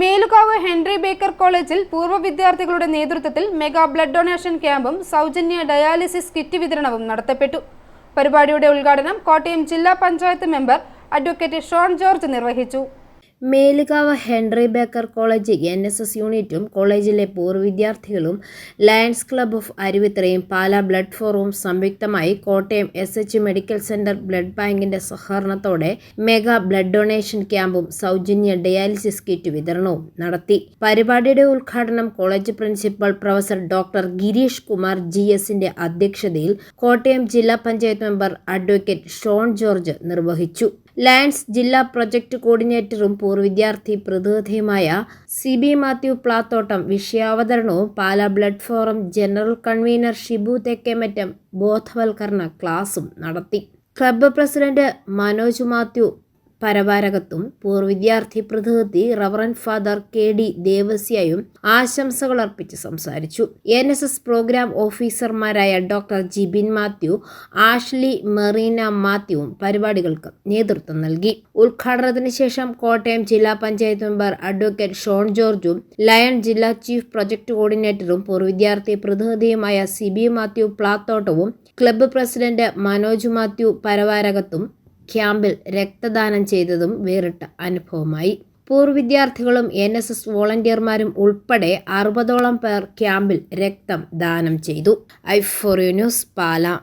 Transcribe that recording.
Melukavu Henry Baker കോളേജിൽ പൂർവ വിദ്യാർത്ഥികളുടെ നേതൃത്വത്തിൽ മെഗാ ബ്ലഡ് ഡൊണേഷൻ ക്യാമ്പും സൗജന്യ ഡയാലിസിസ് കിറ്റ് വിതരണവും നടത്തപ്പെട്ടു. പരിപാടിയുടെ ഉദ്ഘാടനം കോട്ടയം ജില്ലാ panchayat member advocate Shone George നിർവഹിച്ചു. Melukavu Henry Baker college N S S യൂണിറ്റും കോളേജിലെ പൂർവ വിദ്യാർത്ഥികളും ലയൺസ് ക്ലബ് ഓഫ് അരുവിത്രയും പാല ബ്ലഡ് ഫോറവും സംയുക്തമായി Kottayam S H medical centre blood ബാങ്കിന്റെ സഹകരണത്തോടെ മെഗാ ബ്ലഡ് ഡൊണേഷൻ ക്യാമ്പും സൗജന്യ ഡയാലിസിസ് കിറ്റ് വിതരണവും നടത്തി. പരിപാടിയുടെ ഉദ്ഘാടനം college principal professor doctor Girish Kumar G എസിന്റെ അധ്യക്ഷതയിൽ കോട്ടയം ജില്ലാ panchayat member advocate Shone George നിർവഹിച്ചു. ലയൺസ് ജില്ലാ പ്രൊജക്ട് കോർഡിനേറ്ററും പൂർവ വിദ്യാർത്ഥി പ്രതിനിധിയുമായ C B Mathew Plathottam വിഷയാവതരണവും Pala blood forum general convener Shibu Thekkemattam ബോധവൽക്കരണ ക്ലാസും നടത്തി. ക്ലബ്ബ് പ്രസിഡന്റ് മനോജ് മാത്യു പരവാരകത്തും പൂർവ വിദ്യാർത്ഥി പ്രതിനിധി റവറൻ ഫാദർ കെ ഡി ദേവസ്യയും ആശംസകൾ അർപ്പിച്ച് സംസാരിച്ചു. എൻ എസ് എസ് പ്രോഗ്രാം ഓഫീസർമാരായ ഡോക്ടർ ജിബിൻ മാത്യു ആഷ്ലി മെറീന മാത്യുവും പരിപാടികൾക്ക് നേതൃത്വം നൽകി. ഉദ്ഘാടനത്തിന് ശേഷം കോട്ടയം ജില്ലാ പഞ്ചായത്ത് മെമ്പർ അഡ്വക്കേറ്റ് ഷോൺ ജോർജും ലയൺ ജില്ലാ ചീഫ് പ്രൊജക്ട് കോർഡിനേറ്ററും പൂർവ വിദ്യാർത്ഥി പ്രതിനിധിയുമായ സിബി മാത്യു പ്ലാത്തോട്ടവും ക്ലബ്ബ് പ്രസിഡന്റ് മനോജ് മാത്യു പരവാരകത്തും ക്യാമ്പിൽ രക്തദാനം ചെയ്തതും വേറിട്ട അനുഭവമായി. പൂർവ വിദ്യാർത്ഥികളും എൻ എസ് എസ് വോളണ്ടിയർമാരും ഉൾപ്പെടെ അറുപതോളം പേർ ക്യാമ്പിൽ രക്തം ദാനം ചെയ്തു. I for you news Pala.